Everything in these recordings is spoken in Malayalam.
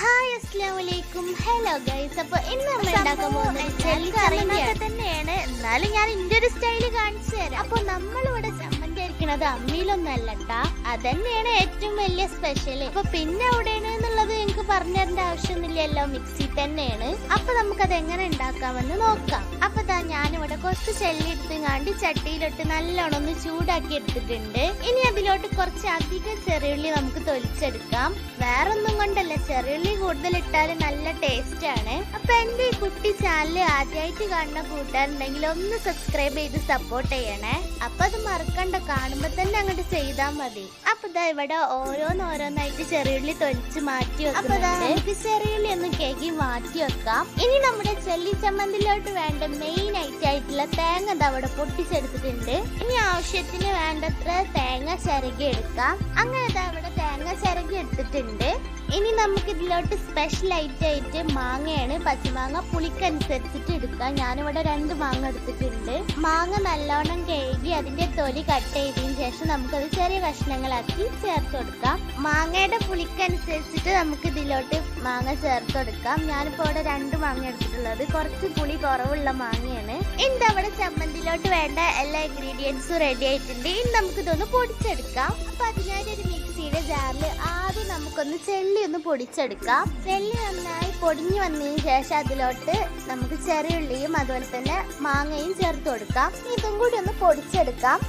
ഹായ് അസ്സലാമു അലൈക്കും ഹലോ ഗൈസ് അപ്പൊ ഇന്ന് നമ്മൾ ഉണ്ടാക്കാൻ പോകുന്നത് തന്നെയാണ്. എന്നാലും ഞാൻ ഇന്റെ ഒരു സ്റ്റൈൽ കാണിച്ചു തരാം. അപ്പൊ നമ്മളിവിടെ ചമ്മന്തി അരിക്കണത് അമ്മിയിലൊന്നല്ലട്ടാ അതന്നെയാണ് ഏറ്റവും വലിയ സ്പെഷ്യൽ അപ്പൊ പിന്നെ എവിടെയാണ് എന്നുള്ളത്? എനിക്ക് പറഞ്ഞു തരേണ്ട ആവശ്യമൊന്നുമില്ലല്ലോ മിക്സി തന്നെയാണ്. അപ്പൊ അത് എങ്ങനെ ഉണ്ടാക്കാമെന്ന് നോക്കാം. അപ്പൊ ഞാൻ ഞാനിവിടെ കുറച്ച് ചെല്ലി എടുത്ത് കാണ്ടി ചട്ടിയിലോട്ട് നല്ലോണം ഒന്ന് ചൂടാക്കി എടുത്തിട്ടുണ്ട്. ഇനി അതിലോട്ട് കുറച്ച് അധികം ചെറിയുള്ളി നമുക്ക് തൊലിച്ചെടുക്കാം. വേറൊന്നും കൊണ്ടല്ല ചെറിയുള്ളി കൂടുതൽ ഇട്ടാൽ നല്ല ടേസ്റ്റ് ആണ്. അപ്പൊ എന്റെ ഈ ചാനൽ ആദ്യമായിട്ട് കാണുന്ന കൂട്ടുകാരുണ്ടെങ്കിൽ ഒന്ന് സബ്സ്ക്രൈബ് ചെയ്ത് സപ്പോർട്ട് ചെയ്യണേ. അപ്പൊ അത് മറക്കണ്ട കാണുമ്പോൾ തന്നെ അങ്ങോട്ട് ചെയ്താൽ മതി. അപ്പൊ ഇതാ ഇവിടെ ഓരോന്നോരോന്നായിട്ട് ചെറിയുള്ളി തൊലിച്ച് മാറ്റി അപ്പൊ നമുക്ക് ചെറിയുള്ളി ഒന്ന് കേക്കി മാറ്റി വെക്കാം. ഇനി നമ്മുടെ ചെല്ലി ചമ്മന്തിലോട്ട് വേണ്ട മെയിൻ ഐറ്റം ആയിട്ടുള്ള തേങ്ങ ദാ അവിടെ പൊട്ടിച്ചെടുത്തിട്ടുണ്ട്. ഇനി ആവശ്യത്തിന് വേണ്ടത്ര തേങ്ങ ചിരകി എടുക്കാം. അങ്ങനെ ദാ ഇവിടെ തേങ്ങ ചിരകി എടുത്തിട്ടുണ്ട്. ഇനി നമുക്ക് ഇതിലോട്ട് സ്പെഷ്യൽ ആയിട്ട് മാങ്ങയാണ് പച്ചമാങ്ങ പുളിക്കനുസരിച്ചിട്ട് എടുക്കാം. ഞാനിവിടെ രണ്ട് മാങ്ങ എടുത്തിട്ടുണ്ട്. മാങ്ങ നല്ലോണം കഴുകി അതിന്റെ തൊലി കട്ട് ചെയ്തതിന് ശേഷം നമുക്കത് ചെറിയ കഷ്ണങ്ങളാക്കി ചേർത്ത് കൊടുക്കാം. മാങ്ങയുടെ പുളിക്കനുസരിച്ചിട്ട് നമുക്ക് ഇതിലോട്ട് മാങ്ങ ചേർത്ത് കൊടുക്കാം. ഞാനിപ്പോ ഇവിടെ രണ്ട് മാങ്ങ എടുത്തിട്ടുള്ളത്. കുറച്ച് പുളി കുറവുള്ള മാങ്ങയാണ്. എന്താ അവിടെ ചമ്മന്തിയിലോട്ട് വേണ്ട എല്ലാ ഇൻഗ്രീഡിയൻസും റെഡി ആയിട്ടുണ്ട്. ഇനി നമുക്ക് ഇതൊന്ന് പൊടിച്ചെടുക്കാം. അപ്പൊ അതിനായിട്ട് ഒരു മിക്സിയുടെ ജാറിൽ ആദ്യം നമുക്കൊന്ന് ചെള്ളി ഒന്ന് പൊടിച്ചെടുക്കാം. ചെള്ളി നന്നായി പൊടിഞ്ഞു വന്നതിന് ശേഷം അതിലോട്ട് നമുക്ക് ചെറിയുള്ളിയും അതുപോലെ തന്നെ മാങ്ങയും ചേർത്ത് കൊടുക്കാം. ഇതും കൂടി ഒന്ന് പൊടിച്ചെടുക്കാം.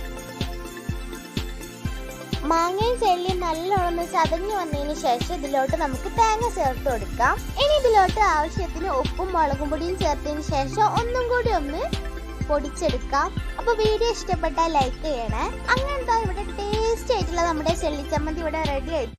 മാങ്ങയും ചെല്ലിയും നല്ലോണം ചതഞ്ഞു വന്നതിന് ശേഷം ഇതിലോട്ട് നമുക്ക് തേങ്ങ ചേർത്ത് കൊടുക്കാം. ഇനി ഇതിലോട്ട് ആവശ്യത്തിന് ഉപ്പും മുളകും പൊടിയും ചേർത്തതിന് ശേഷം ഒന്നും കൂടി ഒന്ന് പൊടിച്ചെടുക്കാം. അപ്പൊ വീഡിയോ ഇഷ്ടപ്പെട്ടാൽ ലൈക്ക് ചെയ്യണേ. അങ്ങനത്തെ ഇവിടെ ടേസ്റ്റ് ആയിട്ടുള്ള നമ്മുടെ ചെള്ളിച്ചമ്മന്തി ഇവിടെ റെഡി ആയി.